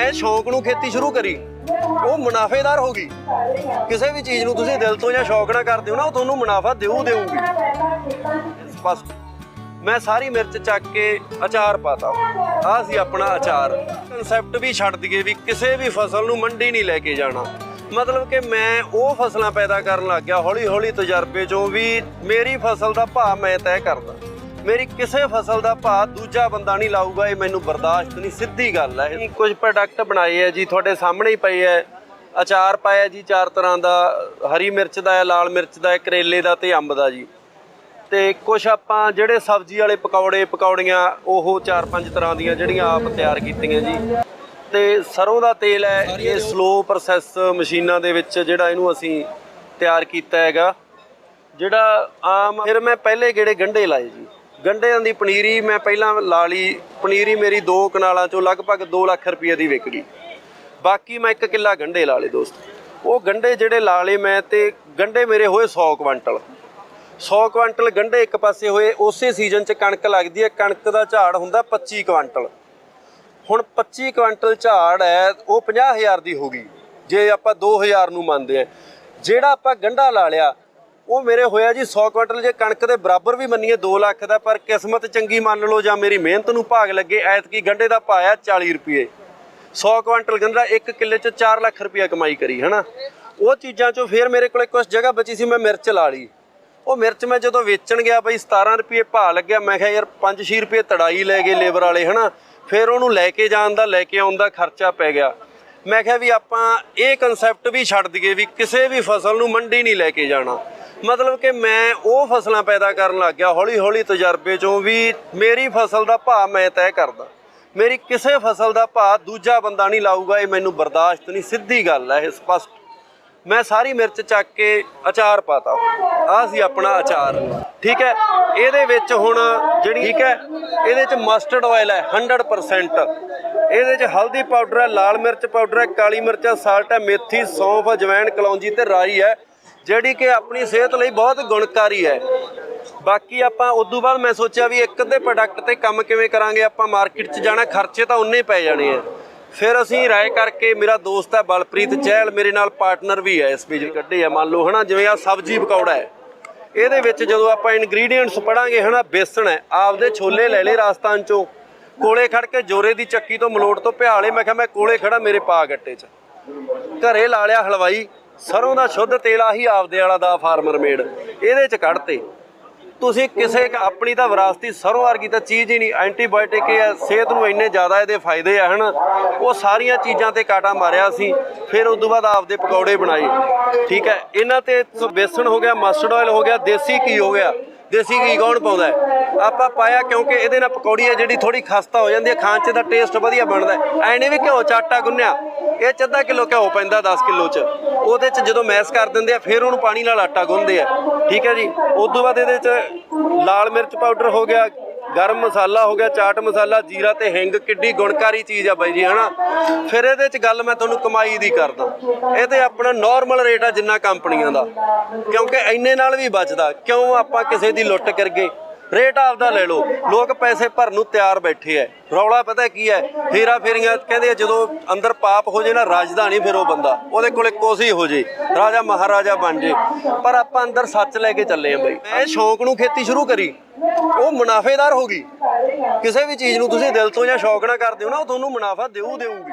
ਮੈਂ ਸ਼ੌਂਕ ਨੂੰ ਖੇਤੀ ਸ਼ੁਰੂ ਕਰੀ। ਉਹ ਮੁਨਾਫੇਦਾਰ ਹੋ ਗਈ। ਕਿਸੇ ਵੀ ਚੀਜ਼ ਨੂੰ ਤੁਸੀਂ ਦਿਲ ਤੋਂ ਜਾਂ ਸ਼ੌਂਕ ਨਾਲ ਕਰਦੇ ਹੋ ਨਾ, ਉਹ ਤੁਹਾਨੂੰ ਮੁਨਾਫਾ ਦੇਊ ਦੇਊਗੀ। ਬਸ। ਮੈਂ ਸਾਰੀ ਮਿਰਚ ਚੱਕ ਕੇ ਅਚਾਰ ਪਾਤਾ। ਆਹ ਸੀ ਆਪਣਾ ਅਚਾਰ। ਕਨਸੈਪਟ ਵੀ ਛੱਡ ਦਈਏ ਵੀ ਕਿਸੇ ਵੀ ਫਸਲ ਨੂੰ ਮੰਡੀ ਨਹੀਂ ਲੈ ਕੇ ਜਾਣਾ। ਮਤਲਬ ਕਿ ਮੈਂ ਉਹ ਫਸਲਾਂ ਪੈਦਾ ਕਰਨ ਲੱਗ ਗਿਆ ਹੌਲੀ ਹੌਲੀ ਤਜਰਬੇ ਚੋਂ ਵੀ ਮੇਰੀ ਫਸਲ ਦਾ ਭਾਅ ਮੈਂ ਤੈਅ ਕਰਦਾ। ਮੇਰੀ ਕਿਸੇ ਫਸਲ ਦਾ ਭਾਅ ਦੂਜਾ ਬੰਦਾ ਨਹੀਂ ਲਾਊਗਾ, ਇਹ ਮੈਨੂੰ ਬਰਦਾਸ਼ਤ ਨਹੀਂ, ਸਿੱਧੀ ਗੱਲ ਹੈ। ਇਹ ਕੁਝ ਪ੍ਰੋਡਕਟ ਬਣਾਏ ਹੈ ਜੀ, ਤੁਹਾਡੇ ਸਾਹਮਣੇ ਹੀ ਪਏ ਹੈ ਅਚਾਰ ਪਾਇਆ ਜੀ ਚਾਰ ਤਰ੍ਹਾਂ ਦਾ, ਹਰੀ ਮਿਰਚ ਦਾ ਹੈ, ਲਾਲ ਮਿਰਚ ਦਾ ਹੈ, ਕਰੇਲੇ ਦਾ ਤੇ ਅੰਬ ਦਾ ਜੀ। ਤੇ ਕੁਝ ਆਪਾਂ ਜਿਹੜੇ ਸਬਜ਼ੀ ਵਾਲੇ ਪਕੌੜੇ, ਪਕੌੜੀਆਂ, ਉਹ ਚਾਰ ਪੰਜ ਤਰ੍ਹਾਂ ਦੀਆਂ ਜਿਹੜੀਆਂ ਆਪ ਤਿਆਰ ਕੀਤੀਆਂ ਜੀ। ਤੇ ਸਰੋਂ ਦਾ ਤੇਲ ਹੈ, ਇਹ ਸਲੋ ਪ੍ਰੋਸੈਸ ਮਸ਼ੀਨਾਂ ਦੇ ਵਿੱਚ ਜਿਹੜਾ ਇਹਨੂੰ ਅਸੀਂ ਤਿਆਰ ਕੀਤਾ ਹੈਗਾ। ਜਿਹੜਾ ਆਮ, ਫਿਰ ਮੈਂ ਪਹਿਲੇ ਗੇੜੇ ਗੰਢੇ ਲਾਏ ਜੀ। ਗੰਢਿਆਂ ਦੀ ਪਨੀਰੀ ਮੈਂ ਪਹਿਲਾਂ ਲਾ ਲਈ। ਪਨੀਰੀ ਮੇਰੀ ਦੋ ਕਨਾਲਾਂ ਚੋਂ ਲਗਭਗ 2 ਲੱਖ ਰੁਪਏ ਦੀ ਵਿਕ ਗਈ। ਬਾਕੀ ਮੈਂ ਇੱਕ ਕਿੱਲਾ ਗੰਢੇ ਲਾ ਲਏ ਦੋਸਤ। ਉਹ ਗੰਢੇ ਜਿਹੜੇ ਲਾ ਲਏ ਮੈਂ ਤੇ ਗੰਢੇ ਮੇਰੇ ਹੋਏ 100 ਕੁਇੰਟਲ। 100 ਕੁਇੰਟਲ ਗੰਢੇ ਇੱਕ ਪਾਸੇ ਹੋਏ, ਉਸੇ ਸੀਜ਼ਨ 'ਚ ਕਣਕ ਲੱਗਦੀ ਹੈ। ਕਣਕ ਦਾ ਝਾੜ ਹੁੰਦਾ 25 ਕੁਇੰਟਲ। ਹੁਣ 25 ਕੁਇੰਟਲ ਝਾੜ ਹੈ, ਉਹ 50000 ਦੀ ਹੋ ਗਈ। ਜੇ ਆਪਾਂ 2000 ਨੂੰ ਮੰਨਦੇ ਆ ਜਿਹੜਾ ਆਪਾਂ ਗੰਢਾ ਲਾ ਲਿਆ ਉਹ ਮੇਰੇ ਹੋਇਆ ਜੀ 100 ਕੁਇੰਟਲ ਜੇ ਕਣਕ ਦੇ ਬਰਾਬਰ ਵੀ ਮੰਨੀਏ 2 ਲੱਖ ਦਾ, ਪਰ ਕਿਸਮਤ ਚੰਗੀ ਮੰਨ ਲਓ ਜਾਂ ਮੇਰੀ ਮਿਹਨਤ ਨੂੰ ਭਾਗ ਲੱਗੇ, ਐਤਕੀ ਗੰਢੇ ਦਾ ਪਾਇਆ 40 ਰੁਪਏ। 100 ਕੁਇੰਟਲ ਗੰਢਾ 1 ਕਿੱਲੇ 'ਚ 4 ਲੱਖ ਰੁਪਏ ਕਮਾਈ ਕਰੀ, ਹਨਾ? ਉਹ ਚੀਜ਼ਾਂ 'ਚੋਂ ਫਿਰ ਮੇਰੇ ਕੋਲੇ ਕੁਝ ਜਗ੍ਹਾ ਬਚੀ ਸੀ, ਮੈਂ ਮਿਰਚ ਲਾ ਲਈ। ਉਹ ਮਿਰਚ ਮੈਂ ਜਦੋਂ ਵੇਚਣ ਗਿਆ ਬਈ 17 ਰੁਪਏ ਭਾਅ ਲੱਗਿਆ, ਮੈਂ ਕਿਹਾ ਯਾਰ 5-6 ਰੁਪਏ ਤੜਾਈ ਲੈ ਗਏ ਲੇਬਰ ਵਾਲੇ, ਹਨਾ? ਫਿਰ ਉਹਨੂੰ ਲੈ ਕੇ ਜਾਣ ਦਾ, ਲੈ ਕੇ ਆਉਣ ਦਾ ਖਰਚਾ ਪੈ ਗਿਆ। ਮੈਂ ਕਿਹਾ ਵੀ ਆਪਾਂ ਇਹ ਕਨਸੈਪਟ ਵੀ ਛੱਡ ਦਈਏ ਵੀ ਕਿਸੇ ਵੀ ਫਸਲ ਨੂੰ ਮੰਡੀ ਨਹੀਂ ਲੈ ਕੇ ਜਾਣਾ। ਮਤਲਬ ਕਿ ਮੈਂ ਉਹ ਫਸਲਾਂ ਪੈਦਾ ਕਰਨ ਲੱਗ ਗਿਆ ਹੌਲੀ ਹੌਲੀ ਤਜਰਬੇ ਚੋਂ ਵੀ ਮੇਰੀ ਫਸਲ ਦਾ ਭਾਅ ਮੈਂ ਤੈਅ ਕਰਦਾ। ਮੇਰੀ ਕਿਸੇ ਫਸਲ ਦਾ ਭਾਅ ਦੂਜਾ ਬੰਦਾ ਨਹੀਂ ਲਾਊਗਾ, ਇਹ ਮੈਨੂੰ ਬਰਦਾਸ਼ਤ ਨਹੀਂ, ਸਿੱਧੀ ਗੱਲ ਹੈ, ਇਹ ਸਪਸ਼ਟ। ਮੈਂ ਸਾਰੀ ਮਿਰਚ ਚੱਕ ਕੇ ਅਚਾਰ ਪਾਤਾ। ਆਹ ਸੀ ਆਪਣਾ ਅਚਾਰ। ਠੀਕ ਹੈ, ਇਹਦੇ ਵਿੱਚ ਹੁਣ ਜਿਹੜੀ, ਠੀਕ ਹੈ, ਇਹਦੇ ਚ ਮਸਟਰਡ ਆਇਲ ਹੈ 100% ਇਹਦੇ ਚ ਹਲਦੀ ਪਾਊਡਰ ਹੈ, ਲਾਲ ਮਿਰਚ ਪਾਊਡਰ ਹੈ, ਕਾਲੀ ਮਿਰਚ ਹੈ ਸਾਲਟ ਹੈ, ਮੇਥੀ, ਸੌਂਫ ਅਜਵਾਇਣ ਕਲੌਂਜੀ ਤੇ ਰਾਈ ਹੈ। ਜਿਹੜੀ ਕਿ ਆਪਣੀ ਸਿਹਤ ਲਈ ਬਹੁਤ ਗੁਣਕਾਰੀ ਹੈ। ਬਾਕੀ ਆਪਾਂ ਉਦੋਂ ਬਾਅਦ ਮੈਂ ਸੋਚਿਆ ਵੀ ਇੱਕ ਅੱਧੇ ਪ੍ਰੋਡਕਟ ਤੇ ਕੰਮ ਕਿਵੇਂ ਕਰਾਂਗੇ, ਆਪਾਂ ਮਾਰਕੀਟ 'ਚ ਜਾਣਾ, ਖਰਚੇ ਤਾਂ ਉਨੇ ਪੈ ਜਾਣੇ ਆ। ਫਿਰ ਅਸੀਂ ਰਾਏ ਕਰਕੇ ਮੇਰਾ ਦੋਸਤ ਹੈ ਬਲਪ੍ਰੀਤ ਚਹਿਲ ਮੇਰੇ ਨਾਲ ਪਾਰਟਨਰ ਵੀ ਹੈ ਇਸ ਬਿਜਲੀ ਕੱਢੇ ਆ। ਮੰਨ ਲਓ ਹਨਾ, ਜਿਵੇਂ ਆ ਸਬਜ਼ੀ ਪਕੌੜਾ ਹੈ। ਇਹਦੇ ਵਿੱਚ ਜਦੋਂ ਆਪਾਂ ਇਨਗਰੀਡੀਅੰਟਸ ਪੜਾਂਗੇ ਹਨਾ, ਬੇਸਣ ਹੈ, ਆਪਦੇ ਛੋਲੇ ਲੈ ਲਏ ਰਾਜਸਥਾਨ ਚੋਂ। ਕੋਲੇ ਖੜ ਕੇ ਜੋਰੇ ਦੀ ਚੱਕੀ ਤੋਂ ਮਲੋਟ ਤੋਂ ਭਿਆਲੇ ਮੈਂ ਕਿਹਾ ਮੈਂ ਕੋਲੇ ਖੜਾ ਮੇਰੇ ਪਾ ਗੱਟੇ 'ਚ। ਘਰੇ ਲਾ ਲਿਆ ਹਲਵਾਈ। ਸਰੋਂ ਦਾ ਸ਼ੁੱਧ ਤੇਲ ਆਹੀ ਆਪਦੇ ਵਾਲਾ ਦਾ ਫਾਰਮਰ ਮੇਡ ਇਹਦੇ 'ਚ ਕੱਢਤੇ। ਤੁਸੀਂ ਕਿਸੇ ਆਪਣੀ ਤਾਂ ਵਿਰਾਸਤੀ ਸਰੋਂ ਵਰਗੀ ਤਾਂ ਚੀਜ਼ ਹੀ ਨਹੀਂ। ਐਂਟੀਬਾਇਓਟਿਕ ਹੈ ਸਿਹਤ ਨੂੰ ਇੰਨੇ ਜ਼ਿਆਦਾ ਇਹਦੇ ਫਾਇਦੇ ਆ, ਹਨ। ਉਹ ਸਾਰੀਆਂ ਚੀਜ਼ਾਂ ਤੇ ਕਾਟਾ ਮਾਰਿਆ ਸੀ। ਫਿਰ ਉਸ ਤੋਂ ਬਾਅਦ ਆਪਦੇ ਪਕੌੜੇ ਬਣਾਏ। ਠੀਕ ਹੈ। ਇਹਨਾਂ ਤੇ ਸ- ਬੇਸਣ ਹੋ ਗਿਆ ਮਸਟਰਡ ਆਇਲ ਹੋ ਗਿਆ, ਦੇਸੀ ਘੀ ਹੋ ਗਿਆ। ਦੇਸੀ ਘੀ ਕੌਣ ਪਾਉਂਦਾ ਆਪਾਂ ਪਾਇਆ ਕਿਉਂਕਿ ਇਹਦੇ ਨਾਲ ਪਕੌੜੀ ਹੈ ਜਿਹੜੀ ਥੋੜੀ ਖਸਤਾ ਹੋ ਜਾਂਦੀ ਹੈ, ਖਾਣ 'ਚ ਦਾ ਟੇਸਟ ਵਧੀਆ ਬਣਦਾ ਹੈ। ਨਹੀਂ ਵੀ ਘਿਓ ਚਾਟਾ ਗੁੰਨਿਆ। ਇਹ 'ਚ ਅੱਧਾ ਕਿਲੋ ਘਿਓ ਪੈਂਦਾ 10 ਕਿਲੋ ਚ। ਉਹਦੇ 'ਚ ਜਦੋਂ ਮੈਸ ਕਰ ਦਿੰਦੇ ਆ, ਫਿਰ ਉਹਨੂੰ ਪਾਣੀ ਨਾਲ ਆਟਾ ਗੁੰਨਦੇ ਆ। ਠੀਕ ਹੈ ਜੀ? ਉਸ ਤੋਂ ਬਾਅਦ ਇਹਦੇ 'ਚ ਲਾਲ ਮਿਰਚ ਪਾਊਡਰ ਹੋ ਗਿਆ, ਗਰਮ ਮਸਾਲਾ ਹੋ ਗਿਆ, ਚਾਟ ਮਸਾਲਾ, ਜੀਰਾ ਤੇ ਹਿੰਗ। ਕਿੱਡੀ ਗੁਣਕਾਰੀ ਚੀਜ਼ ਆ ਬਾਈ ਜੀ, ਹਨਾ? ਫਿਰ ਇਹਦੇ 'ਚ ਗੱਲ ਮੈਂ ਤੁਹਾਨੂੰ ਕਮਾਈ ਦੀ ਕਰਦਾ। ਇਹ ਤੇ ਆਪਣਾ ਨਾਰਮਲ ਰੇਟ ਆ ਜਿੰਨਾ ਕੰਪਨੀਆਂ ਦਾ। ਕਿਉਂਕਿ ਇੰਨੇ ਨਾਲ ਵੀ ਬਚਦਾ। ਕਿਉਂ ਆਪਾਂ ਕਿਸੇ ਦੀ ਲੁੱਟ ਕਰਗੇ ਰੇਟ ਆਪਦਾ ਲੈ ਲਓ। ਲੋਕ ਪੈਸੇ ਭਰਨ ਨੂੰ ਤਿਆਰ ਬੈਠੇ ਐ। ਰੌਲਾ ਪਤਾ ਕੀ ਹੈ ਫੇਰਾ ਫੇਰੀਆਂ ਕਹਿੰਦੇ ਆ, ਜਦੋਂ ਅੰਦਰ ਪਾਪ ਹੋ ਜੇ ਨਾ, ਰਾਜਧਾਨੀ ਫਿਰ ਉਹ ਬੰਦਾ। ਉਹਦੇ ਕੋਲੇ ਕੋਸੀ ਹੋ ਜੇ। ਰਾਜਾ ਮਹਾਰਾਜਾ ਬਣ ਜੇ। ਪਰ ਆਪਾਂ ਅੰਦਰ ਸੱਚ ਲੈ ਕੇ ਚੱਲੇ ਆ ਬਈ। ਮੈਂ ਸ਼ੌਂਕ ਨੂੰ ਖੇਤੀ ਸ਼ੁਰੂ ਕਰੀ। ਉਹ ਮੁਨਾਫੇਦਾਰ ਹੋ ਗਈ। ਕਿਸੇ ਵੀ ਚੀਜ਼ ਨੂੰ ਤੁਸੀਂ ਦਿਲ ਤੋਂ ਜਾਂ ਸ਼ੌਂਕ ਨਾਲ ਕਰਦੇ ਹੋ ਨਾ, ਉਹ ਤੁਹਾਨੂੰ ਮੁਨਾਫਾ ਦੇਊ ਦੇਊਗੀ